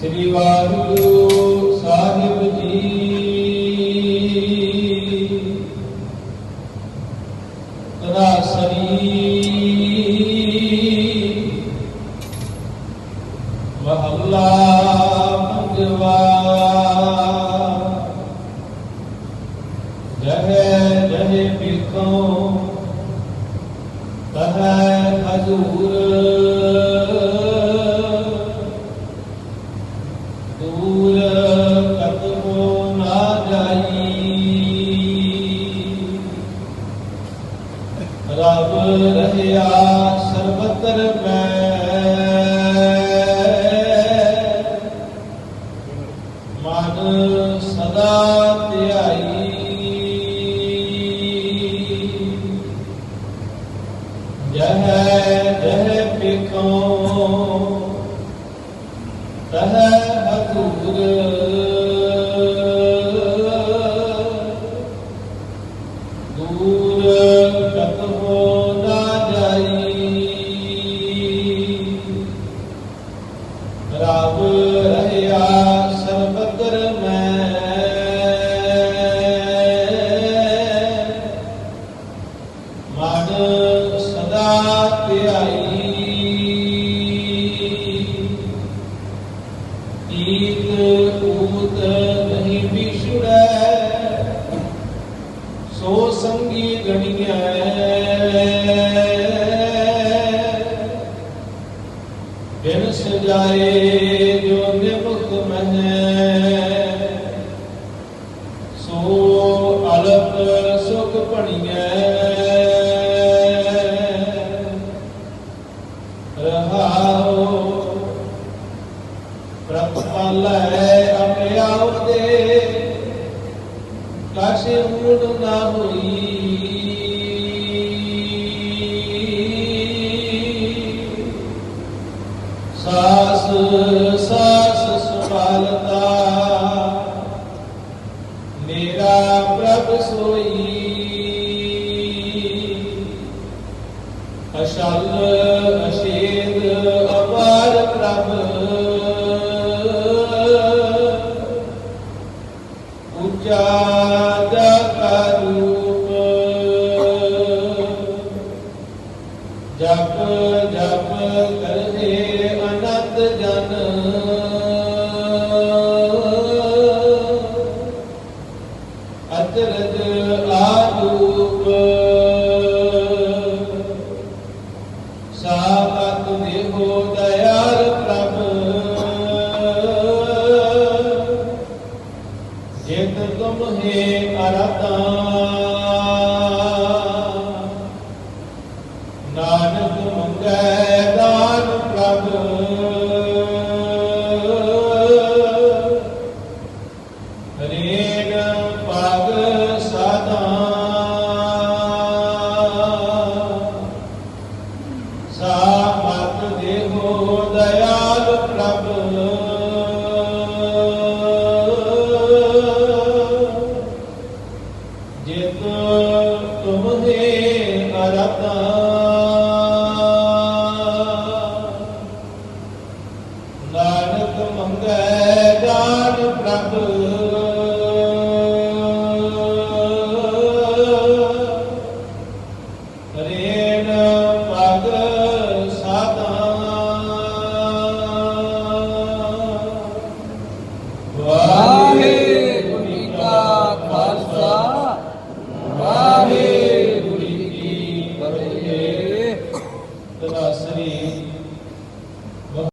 ਸ੍ਰੀ ਵਾਹਿਗੁਰੂ ਸਾਹਿਬ ਜੀ ਰਾਸਰੀ ਮਹੱਲਾ ਪੰਜਵਾ ਜਹੇ ਜਹੇ ਬਿਖੋ ਤਹੈ ਹਜ਼ੂਰ। ਦੂਰ ਕਤਮੋ ਨਾ ਤਹ ਹਜ਼ੂਰ ਦੂਰ ਕਤਹੋ ਨਾ ਜਾਈ ਰਬ ਰਹਿਆ ਸਰਬਤਰ ਮੈਂ ਮਨ ਸਦਾ ਧਿਆਈ ਨਹੀਂ ਵਿਛੜੈ। ਸੋ ਸੰਗੀ ਗਣੀਐ। ਬਿਨ ਸਜਾਏ ਜੋ ਨਿਮਖ ਮਹੈ ਸੋ ਅਲਪ ਸੁਖ ਭਣੀਐ। ਰਹਾਉ ਪ੍ਰਭ ਪਾਲੈ ਆਪਣੇ ਆਪ ਦੇ। ਕਾਸ਼ੇ ਮੂੜ ਨਾ ਹੋਈ। ਸਾਸ ਸਾਸ ਜਿਤ ਤੁਮ ਨਾਨਕ ਮੰਗੈ ਦਾਨ ਪ੍ਰਭ। ਰੇਨ ਪਗ ਸਦਾ ਸਾਮਤ ਦੇਹੋ ਦਇਆਲ ਪ੍ਰਭ। example,